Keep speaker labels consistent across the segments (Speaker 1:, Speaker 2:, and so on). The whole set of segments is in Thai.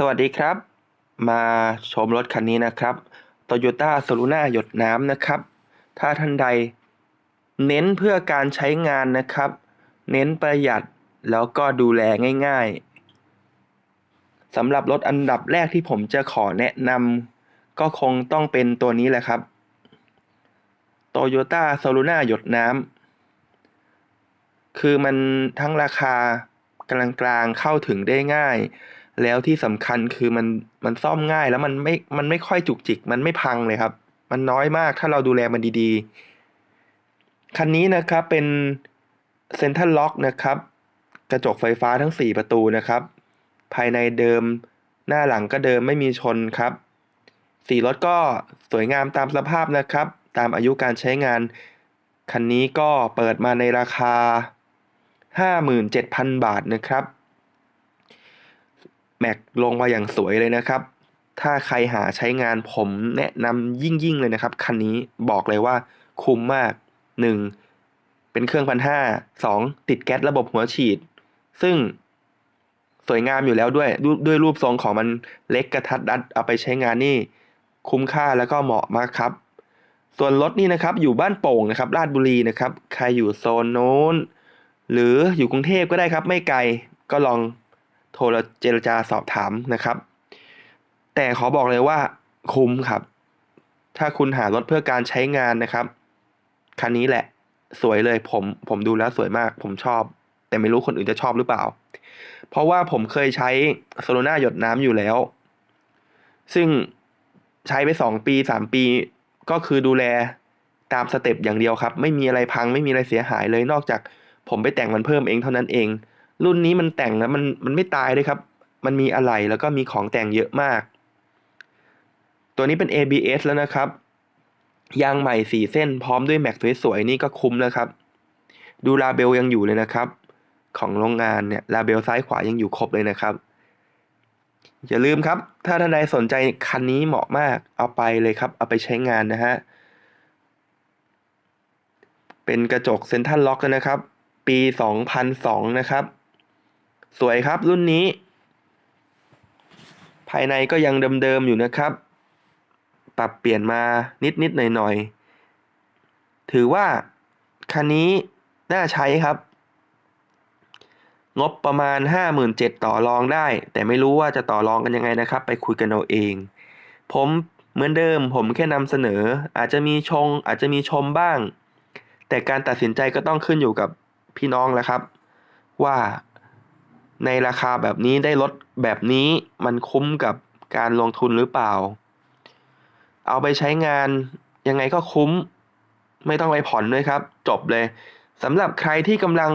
Speaker 1: สวัสดีครับ มาชมรถคันนี้นะครับ Toyota s o l u n a หยดน้ำนะครับ ถ้าท่านใด เน้นเพื่อการใช้งานนะครับ เน้นประหยัดแล้วก็ดูแลง่ายๆสำหรับรถอันดับแรกที่ผมจะขอแนะนำก็คงต้องเป็นตัวนี้แหละครับ Toyota s o l u n a หยดน้ำคือมันทั้งราคากลางๆเข้าถึงได้ง่าย แล้วที่สำคัญคือมันมันซ่อมง่ายแล้วมันไม่มันไม่ค่อยจุกจิก มันไม่พังเลยครับ มันน้อยมากถ้าเราดูแลมันดีๆ คันนี้นะครับเป็นเซ็นทรัลล็อกนะครับ กระจกไฟฟ้าทั้ง 4 ประตูนะครับ ภายในเดิมหน้าหลังก็เดิมไม่มีชนครับ สีรถก็สวยงามตามสภาพนะครับ ตามอายุการใช้งาน คันนี้ก็เปิดมาในราคา 57,000 บาทนะครับ แม็กลงมาอย่างสวยเลยนะครับ ถ้าใครหาใช้งานผมแนะนำยิ่งๆเลยนะครับ คันนี้บอกเลยว่าคุ้มมาก 1. เป็นเครื่องพันห้าสองติดแก๊สระบบหัวฉีด ซึ่งสวยงามอยู่แล้วด้วยดด้วยรูปทรงของมันเล็กกระทัดรัดเอาไปใช้งานนี่ คุ้มค่าแล้วก็เหมาะมากครับ ส่วนรถนี่นะครับ อยู่บ้านโป่งนะครับราชบุรีนะครับ ใครอยู่โซนโน้น หรืออยู่กรุงเทพก็ได้ครับ ไม่ไกลก็ลอง โทรเจรจาสอบถามนะครับ แต่ขอบอกเลยว่าคุ้มครับ ถ้าคุณหารถเพื่อการใช้งานนะครับ คันนี้แหละ สวยเลยผมผมดูแล้วสวยมาก ผมชอบ แต่ไม่รู้คนอื่นจะชอบหรือเปล่า เพราะว่าผมเคยใช้โซโลนาหยดน้ำอยู่แล้ว ซึ่งใช้ไปสองปีสามปี ก็คือดูแลตามสเต็ปอย่างเดียวครับ ไม่มีอะไรพังไม่มีอะไรเสียหายเลยนอกจากผมไปแต่งมันเพิ่มเองเท่านั้นเอง รุ่นนี้มันแต่งแล้วมันมันไม่ตายด้วยครับ มันมีอะไหล่แล้วก็มีของแต่งเยอะมาก ตัวนี้เป็น ABS แล้วนะครับ ยางใหม่สี่เส้นพร้อมด้วยแม็กสวยๆนี่ก็คุ้มแล้วครับ ดูลาเบลยังอยู่เลยนะครับ ของโรงงานเนี่ยลาเบลซ้ายขวายังอยู่ครบเลยนะครับ อย่าลืมครับ ถ้าท่านใดสนใจคันนี้เหมาะมากเอาไปเลยครับ เอาไปใช้งานนะฮะเป็นกระจกเซนทัลล็อกนะครับ ปี 2002 นะครับ สวยครับรุ่นนี้ ภายในก็ยังเดิมๆอยู่นะครับ ปรับเปลี่ยนมานิดๆหน่อยๆ ถือว่า คันนี้น่าใช้ครับ งบประมาณ 57,000ต่อรองได้ แต่ไม่รู้ว่าจะต่อรองกันยังไงนะครับ ไปคุยกันเอาเอง ผมเหมือนเดิมผมแค่นำเสนอ อาจจะมีชง อาจจะมีชมบ้าง แต่การตัดสินใจก็ต้องขึ้นอยู่กับพี่น้องแล้วครับ ว่า ในราคาแบบนี้ได้รถแบบนี้มันคุ้มกับการลงทุนหรือเปล่า เอาไปใช้งานยังไงก็คุ้ม ไม่ต้องไปผ่อนด้วยครับ จบเลยสำหรับใครที่กำลัง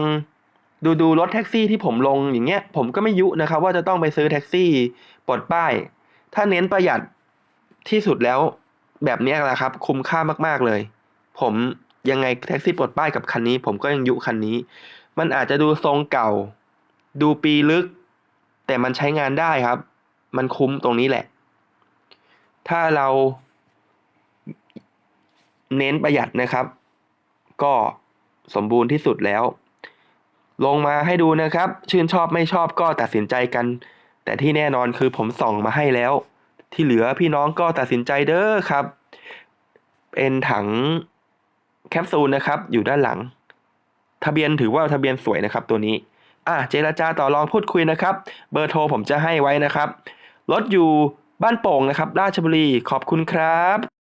Speaker 1: ดูดูรถแท็กซี่ที่ผมลงอย่างเงี้ย ผมก็ไม่ยุนะครับ ว่าจะต้องไปซื้อแท็กซี่ปลดป้าย ถ้าเน้นประหยัดที่สุดแล้วแบบนี้แหละครับ คุ้มค่ามาก ๆเลย ผมยังไงแท็กซี่ปลดป้ายกับคันนี้ ผมก็ยังยุคันนี้ มันอาจจะดูทรงเก่า ดูปีลึก แต่มันใช้งานได้ครับ มันคุ้มตรงนี้แหละ ถ้าเราเน้นประหยัดนะครับ ก็สมบูรณ์ที่สุดแล้ว ลงมาให้ดูนะครับ ชื่นชอบไม่ชอบก็ตัดสินใจกัน แต่ที่แน่นอนคือผมส่องมาให้แล้ว ที่เหลือพี่น้องก็ตัดสินใจเด้อครับ เป็นถังแคปซูลนะครับ อยู่ด้านหลัง ทะเบียนถือว่าทะเบียนสวยนะครับตัวนี้ อะเจราจาต่อรองพูดคุยนะครับ เบอร์โทรผมจะให้ไว้นะครับ รถอยู่บ้านโป่งนะครับ ราชบุรี ขอบคุณครับ